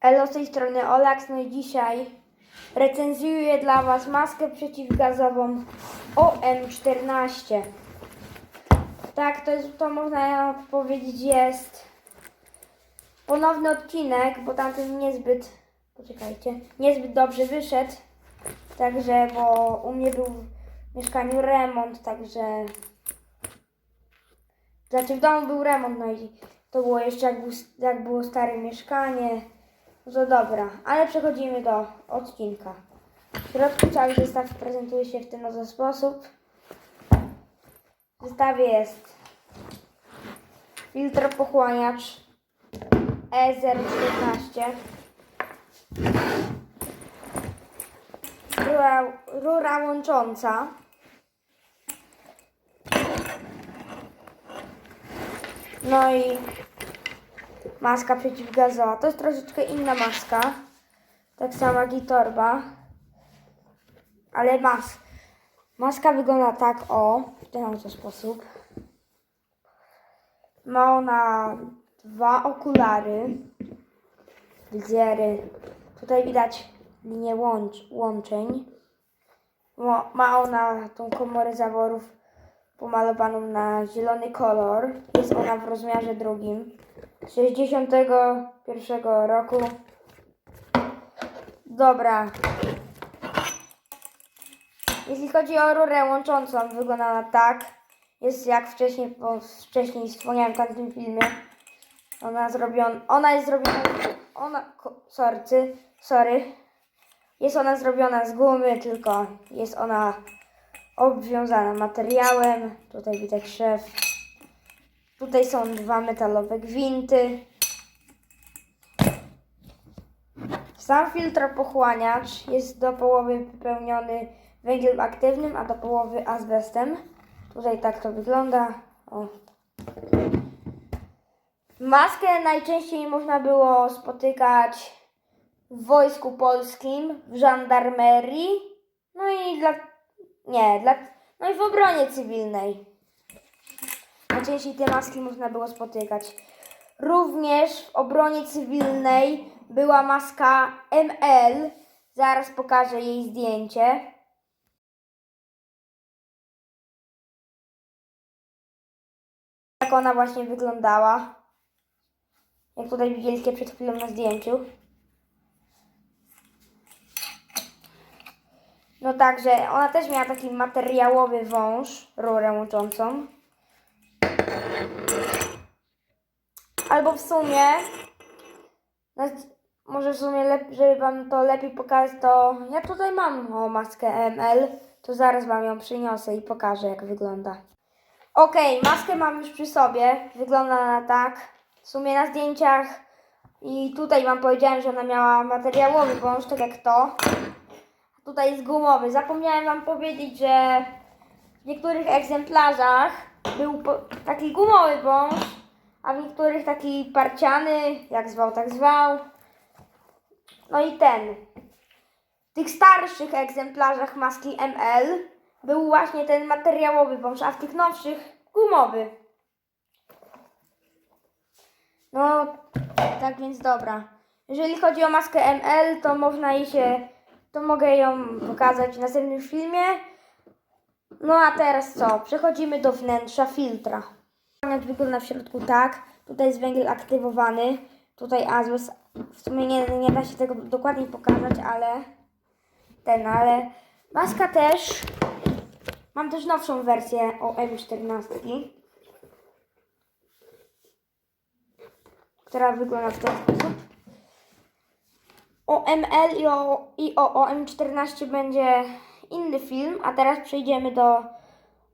Elo z tej strony Olax, no i dzisiaj recenzuję dla Was maskę przeciwgazową OM14. Tak, to jest, to można powiedzieć jest ponowny odcinek, bo tamten niezbyt, poczekajcie, niezbyt dobrze wyszedł. Także, bo u mnie był w mieszkaniu remont, także znaczy w domu był remont, no i to było jeszcze jak, był, jak było stare mieszkanie. To dobra, ale przechodzimy do odcinka. W środku cały zestaw prezentuje się w ten oto sposób. W zestawie jest filtr pochłaniacz E E014 rura, rura łącząca No i maska przeciwgazowa. To jest troszeczkę inna maska. Tak samo jak i torba. Ale mas maska wygląda tak o, w ten oto sposób. Ma ona dwa okulary. Wizjery. Tutaj widać linię łącz, łączeń. Ma- Ma ona tą komorę zaworów pomalowaną na zielony kolor. Jest ona w rozmiarze drugim. 61 roku. Dobra. Jeśli chodzi o rurę łączącą, wygląda tak. Jest jak wcześniej, bo wcześniej wspomniałem w tamtym filmie. Ona zrobiona, ona jest zrobiona, ona, sorry, sorry. Jest ona zrobiona z gumy, tylko jest ona obwiązana materiałem. Tutaj widać szef. Tutaj są dwa metalowe gwinty. Sam filtr pochłaniacz jest do połowy wypełniony węglem aktywnym, a do połowy azbestem. Tutaj tak to wygląda. O. Maskę najczęściej można było spotykać w wojsku polskim, w żandarmerii, no i dla nie, dla, no i w obronie cywilnej. Najczęściej te maski można było spotykać. Również w obronie cywilnej była maska ML. Zaraz pokażę jej zdjęcie. Jak ona właśnie wyglądała. Jak tutaj widzieliście przed chwilą na zdjęciu. No także ona też miała taki materiałowy wąż, rurę łączącą. Albo w sumie, no, może w sumie, lep, żeby Wam to lepiej pokazać, to ja tutaj mam o, maskę ML, to zaraz Wam ją przyniosę i pokażę jak wygląda. Okej, maskę mam już przy sobie, wygląda ona tak, w sumie na zdjęciach i tutaj Wam powiedziałem, że ona miała materiałowy wąż, tak jak to. Tutaj jest gumowy. Zapomniałem Wam powiedzieć, że w niektórych egzemplarzach był taki gumowy wąż, a w niektórych taki parciany, jak zwał, tak zwał. No i ten. W tych starszych egzemplarzach maski ML był właśnie ten materiałowy wąż, a w tych nowszych gumowy. No, tak więc dobra. Jeżeli chodzi o maskę ML, to można jej się, to mogę ją pokazać w następnym filmie. No a teraz co? Przechodzimy do wnętrza filtra. Jak wygląda w środku tak. Tutaj jest węgiel aktywowany. Tutaj azbest. W sumie nie, nie da się tego dokładnie pokazać, ale ten, ale maska też. Mam też nowszą wersję o M14, która wygląda w ten sposób. O ML i o, i o OM14 będzie inny film, a teraz przejdziemy do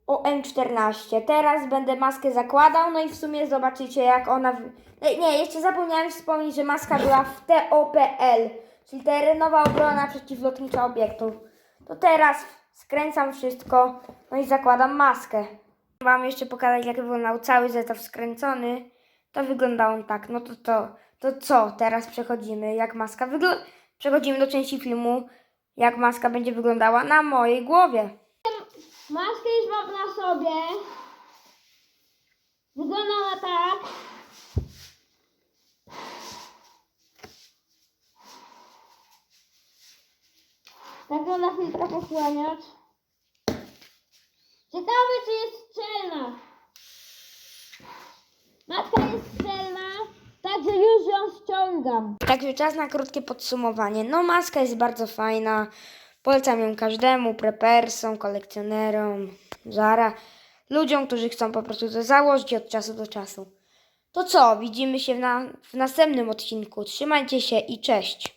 OM14. Teraz będę maskę zakładał, no i w sumie zobaczycie jak ona... Nie, jeszcze zapomniałem wspomnieć, że maska była w TOPL, czyli terenowa obrona przeciwlotnicza obiektu. To teraz skręcam wszystko, no i zakładam maskę. Wam jeszcze pokazać jak wyglądał cały zestaw skręcony. To wyglądał on tak, no to to, to co? Teraz przechodzimy jak maska wygląda... Przechodzimy do części filmu, jak maska będzie wyglądała na mojej głowie. Maskę już mam na sobie. Wyglądała tak. tak wygląda tak filtra posłaniacz. Ciekawe czy jest szczelna? Matka jest szczelna także już ją ściągam. Także czas na krótkie podsumowanie. No, maska jest bardzo fajna. Polecam ją każdemu, prepersom, kolekcjonerom, Zara, ludziom, którzy chcą po prostu to założyć od czasu do czasu. To co? Widzimy się na, w następnym odcinku. Trzymajcie się i cześć.